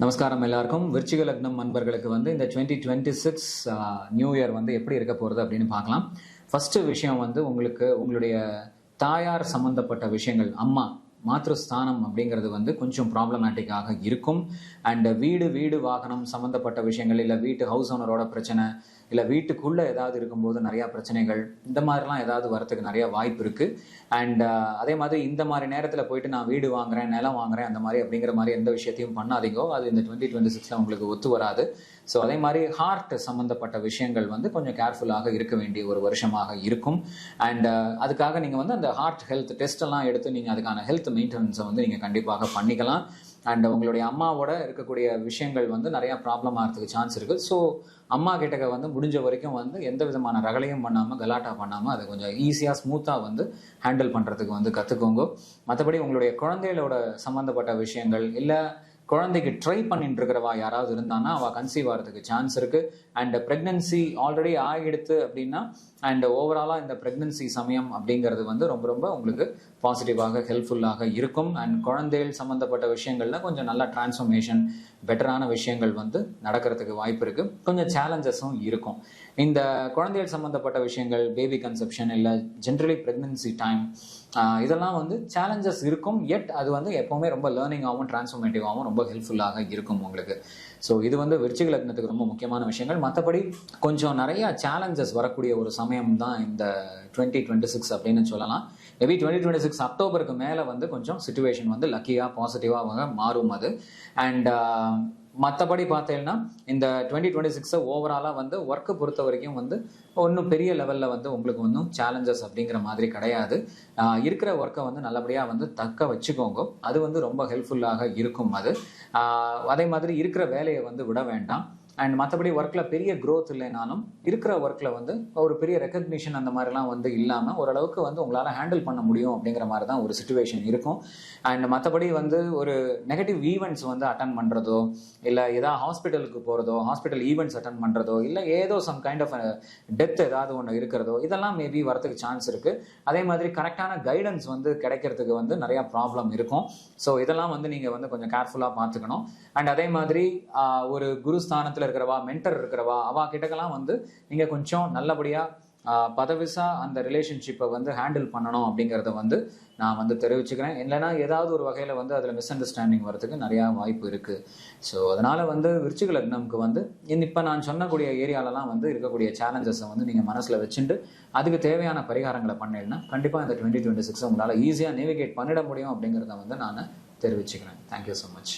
நமஸ்காரம் எல்லாருக்கும். விருச்சிக லக்னம் நண்பர்களுக்கு வந்து இந்த twenty twenty six new year வந்து எப்படி இருக்க போகிறது அப்படின்னு பார்க்கலாம். ஃபர்ஸ்ட் விஷயம் வந்து உங்களுக்கு உங்களுடைய தாயார் சம்பந்தப்பட்ட விஷயங்கள் அம்மா மாத்ருஸ்தானம் அப்படிங்கிறது வந்து கொஞ்சம் ப்ராப்ளமேட்டிக்காக இருக்கும். அண்ட் வீடு வீடு வாகனம் சம்மந்தப்பட்ட விஷயங்கள் இல்லை வீட்டு ஹவுஸ் ஓனரோட பிரச்சனை இல்லை வீட்டுக்குள்ளே ஏதாவது இருக்கும்போது நிறையா பிரச்சனைகள் இந்த மாதிரிலாம் ஏதாவது வரத்துக்கு நிறையா வாய்ப்பு இருக்குது அண்ட் uh, அதே மாதிரி இந்த மாதிரி நேரத்தில் போயிட்டு நான் வீடு வாங்குறேன் நிலம் வாங்குறேன் அந்த மாதிரி அப்படிங்கிற மாதிரி எந்த விஷயத்தையும் பண்ணாதீங்கோ. அது இந்த டுவெண்ட்டி டுவெண்ட்டி சிக்ஸில் உங்களுக்கு ஒத்து வராது. ஸோ அதே மாதிரி ஹார்ட் சம்மந்தப்பட்ட விஷயங்கள் வந்து கொஞ்சம் கேர்ஃபுல்லாக இருக்க வேண்டிய ஒரு வருஷமாக இருக்கும். அண்ட் uh, அதுக்காக நீங்கள் வந்து அந்த ஹார்ட் ஹெல்த் டெஸ்ட் எல்லாம் எடுத்து நீங்கள் அதுக்கான ஹெல்த் மெயின்டெனன்ஸை வந்து நீங்கள் கண்டிப்பாக பண்ணிக்கலாம். அண்ட் உங்களுடைய அம்மாவோட இருக்கக்கூடிய விஷயங்கள் வந்து நிறையா ப்ராப்ளம் ஆகிறதுக்கு சான்ஸ் இருக்குது ஸோ அம்மா கிட்டக்க வந்து முடிஞ்ச வரைக்கும் வந்து எந்த விதமான ரகலையும் பண்ணாமல் கலாட்டா பண்ணாமல் அதை கொஞ்சம் ஈஸியாக ஸ்மூத்தாக வந்து ஹேண்டில் பண்ணுறதுக்கு வந்து கற்றுக்கோங்க மற்றபடி உங்களுடைய குழந்தைகளோட சம்மந்தப்பட்ட விஷயங்கள் இல்லை குழந்தைக்கு ட்ரை பண்ணிட்டு இருக்கிறவா யாராவது இருந்தான்னா அவள் கன்சீவ் ஆகிறதுக்கு சான்ஸ் இருக்கு. அண்ட் ப்ரெக்னன்சி ஆல்ரெடி ஆகிடுத்து அப்படின்னா அண்ட் ஓவராலாக இந்த ப்ரெக்னன்சி சமயம் அப்படிங்கிறது வந்து ரொம்ப ரொம்ப உங்களுக்கு பாசிட்டிவாக ஹெல்ப்ஃபுல்லாக இருக்கும். அண்ட் குழந்தைகள் சம்மந்தப்பட்ட விஷயங்கள்ல கொஞ்சம் நல்ல டிரான்ஸ்ஃபர்மேஷன் பெட்டரான விஷயங்கள் வந்து நடக்கிறதுக்கு வாய்ப்பு இருக்கு. கொஞ்சம் சேலஞ்சஸும் இருக்கும். இந்த குழந்தைகள் சம்மந்தப்பட்ட விஷயங்கள் பேபி கன்செப்ஷன் இல்லை ஜென்ரலி ப்ரெக்னன்சி டைம் இதெல்லாம் வந்து சேலஞ்சஸ் இருக்கும். எட் அது வந்து எப்போவுமே ரொம்ப லேர்னிங்காகவும் டிரான்ஸ்ஃபர்மேட்டிவாகவும் ரொம்ப ஹெல்ப்ஃபுல்லாக இருக்கும் உங்களுக்கு. ஸோ இது வந்து விருச்சிக லக்னத்துக்கு ரொம்ப முக்கியமான விஷயங்கள். மற்றபடி கொஞ்சம் நிறைய சேலஞ்சஸ் வரக்கூடிய ஒரு சமயம் தான் இந்த டுவெண்ட்டி டுவெண்ட்டி சிக்ஸ் அப்படின்னு சொல்லலாம். மேபி டுவெண்ட்டி டுவெண்ட்டி சிக்ஸ் அக்டோபருக்கு மேலே வந்து கொஞ்சம் சுச்சுவேஷன் வந்து லக்கியாக பாசிட்டிவாக மாறும் அது. அண்ட் மற்றபடி பார்த்தீங்கன்னா இந்த டுவெண்ட்டி டுவெண்ட்டி சிக்ஸை ஓவராலாக வந்து ஒர்க்கை பொறுத்த வரைக்கும் வந்து ஒன்றும் பெரிய லெவலில் வந்து உங்களுக்கு ஒன்றும் சேலஞ்சஸ் அப்படிங்கிற மாதிரி கிடையாது. இருக்கிற ஒர்க்கை வந்து நல்லபடியாக வந்து தக்க வச்சுக்கோங்க. அது வந்து ரொம்ப ஹெல்ப்ஃபுல்லாக இருக்கும் அது. அதே மாதிரி இருக்கிற வேலையை வந்து விட வேண்டாம். அண்ட் மற்றபடி ஒர்க்கில் பெரிய க்ரோத் இல்லைனாலும் இருக்கிற ஒர்க்கில் வந்து ஒரு பெரிய ரெக்கக்னிஷன் அந்த மாதிரிலாம் வந்து இல்லாமல் ஓரளவுக்கு வந்து உங்களால் ஹேண்டில் பண்ண முடியும் அப்படிங்கிற மாதிரி தான் ஒரு சுச்சுவேஷன் இருக்கும். அண்ட் மற்றபடி வந்து ஒரு நெகட்டிவ் ஈவெண்ட்ஸ் வந்து அட்டன் பண்ணுறதோ இல்லை ஏதாவது ஹாஸ்பிட்டலுக்கு போகிறதோ ஹாஸ்பிட்டல் ஈவெண்ட்ஸ் அட்டன் பண்ணுறதோ இல்லை ஏதோ சம் கைண்ட் ஆஃப் டெத் ஏதாவது ஒன்று இருக்கிறதோ இதெல்லாம் மேபி வரத்துக்கு சான்ஸ் இருக்குது அதே மாதிரி கரெக்டான கைடன்ஸ் வந்து கிடைக்கிறதுக்கு வந்து நிறையா ப்ராப்ளம் இருக்கும். ஸோ இதெல்லாம் வந்து நீங்கள் வந்து கொஞ்சம் கேர்ஃபுல்லாக பார்த்துக்கணும். அண்ட் அதே மாதிரி ஒரு குருஸ்தானத்தில் இருக்கிறவா மென்டர் இருக்கிறவா அவா கிட்டக்கெல்லாம் வந்து நீங்க கொஞ்சம் நல்லபடியா பதவிசா அந்த ரிலேஷன்ஷிப்பை வந்து ஹேண்டில் பண்ணணும் அப்படிங்கிறத வந்து நான் வந்து தெரிவிச்சுக்கிறேன். இல்லைனா ஏதாவது ஒரு வகையில் வந்து அதில் மிஸ் அண்டர்ஸ்டாண்டிங் வரதுக்கு நிறையா வாய்ப்பு இருக்குது ஸோ அதனால் வந்து விருச்சிக லக்னம்க்கு வந்து இப்போ நான் சொன்னக்கூடிய ஏரியாலலாம் வந்து இருக்கக்கூடிய சேலஞ்சஸை வந்து நீங்கள் மனசில் வச்சுட்டு அதுக்கு தேவையான பரிகாரங்களை பண்ணிடனா கண்டிப்பாக இந்த டுவெண்ட்டி டுவெண்ட்டி சிக்ஸ் உங்களால் ஈஸியாக நேவிகேட் பண்ணிட முடியும் அப்படிங்கிறத வந்து நான் தெரிவிச்சுக்கிறேன். Thank you so much